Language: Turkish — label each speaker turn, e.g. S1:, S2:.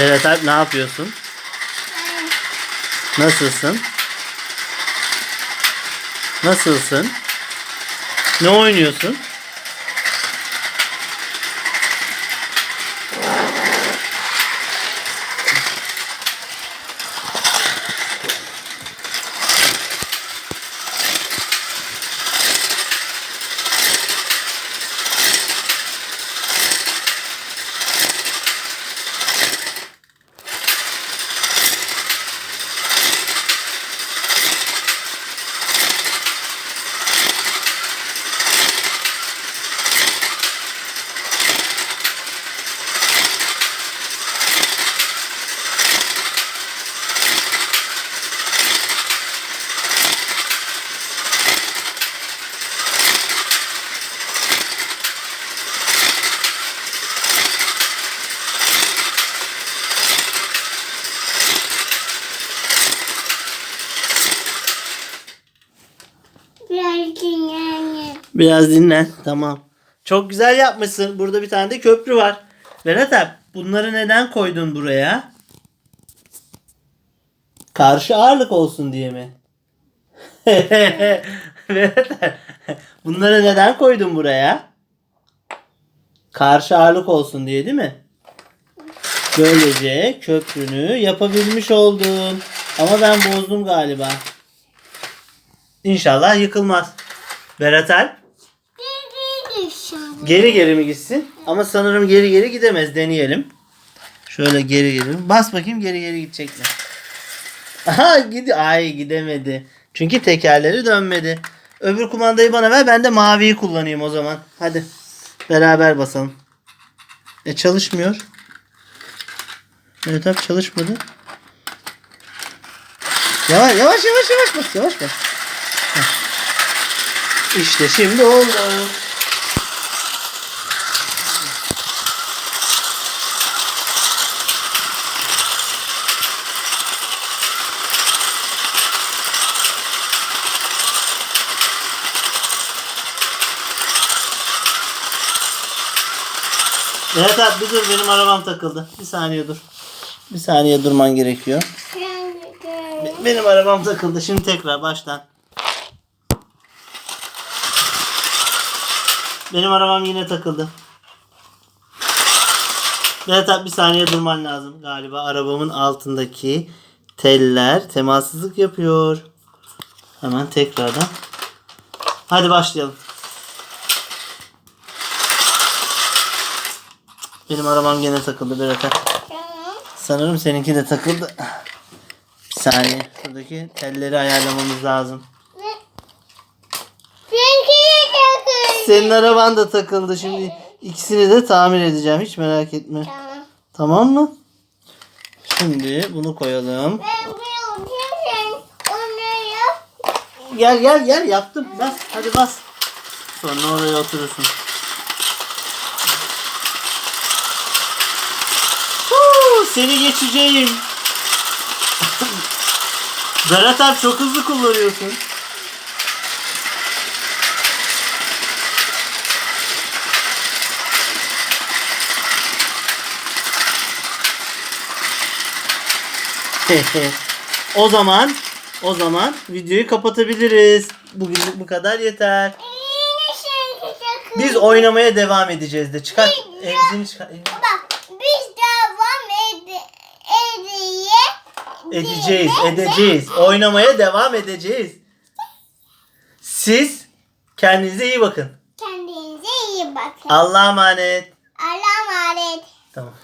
S1: Berat Alp ne yapıyorsun? Nasılsın? Nasılsın? Ne oynuyorsun?
S2: Biraz dinleyin.
S1: Biraz dinlen. Tamam. Çok güzel yapmışsın. Burada bir tane de köprü var. Berat Alp bunları neden koydun buraya? Karşı ağırlık olsun diye mi? Berat Alp, bunları neden koydun buraya? Karşı ağırlık olsun diye değil mi? Böylece köprünü yapabilmiş oldun. Ama ben bozdum galiba. İnşallah yıkılmaz. Berat Alp
S2: Geri düşün.
S1: Geri geri mi gitsin? Ama sanırım geri geri gidemez. Deneyelim. Şöyle geri geri. Bas bakayım geri geri gidecek mi? Aha gidi. Ay gidemedi. Çünkü tekerleri dönmedi. Öbür kumandayı bana ver. Ben de maviyi kullanayım o zaman. Hadi. Beraber basalım. E çalışmıyor. Evet abi çalışmadı. Yavaş yavaş yavaş yavaş bas. Yavaş bas. İşte şimdi oldu. Evet abi bir dur benim arabam takıldı. Bir saniye dur. Bir saniye durman gerekiyor. Be- Benim arabam takıldı. Şimdi tekrar baştan. Benim arabam yine takıldı. Abi bir saniye durman lazım. Galiba arabamın altındaki teller temassızlık yapıyor. Hemen tekrardan. Hadi başlayalım. Benim arabam yine takıldı Berat abi. Sanırım seninki de takıldı. Bir saniye. Şuradaki telleri ayarlamamız lazım.
S2: Benimki takıldı.
S1: Senin araban da takıldı. Şimdi ikisini de tamir edeceğim. Hiç merak etme.
S2: Tamam.
S1: Tamam mı? Şimdi bunu koyalım.
S2: Ben.
S1: Gel gel gel yaptım. Bas. Hadi bas. Sonra oraya oturursun. Huu, seni geçeceğim. Berat abi çok hızlı kullanıyorsun. o zaman o zaman videoyu kapatabiliriz. Bugünlük bu kadar yeter. Biz oynamaya devam edeceğiz de. Çıkar. Emzini çıkar.
S2: Bak biz devam ed edeye
S1: Edeceğiz, edeceğiz. Oynamaya devam edeceğiz. Siz kendinize iyi bakın.
S2: Kendinize iyi bakın.
S1: Allah'a emanet.
S2: Allah'a emanet.
S1: Tamam.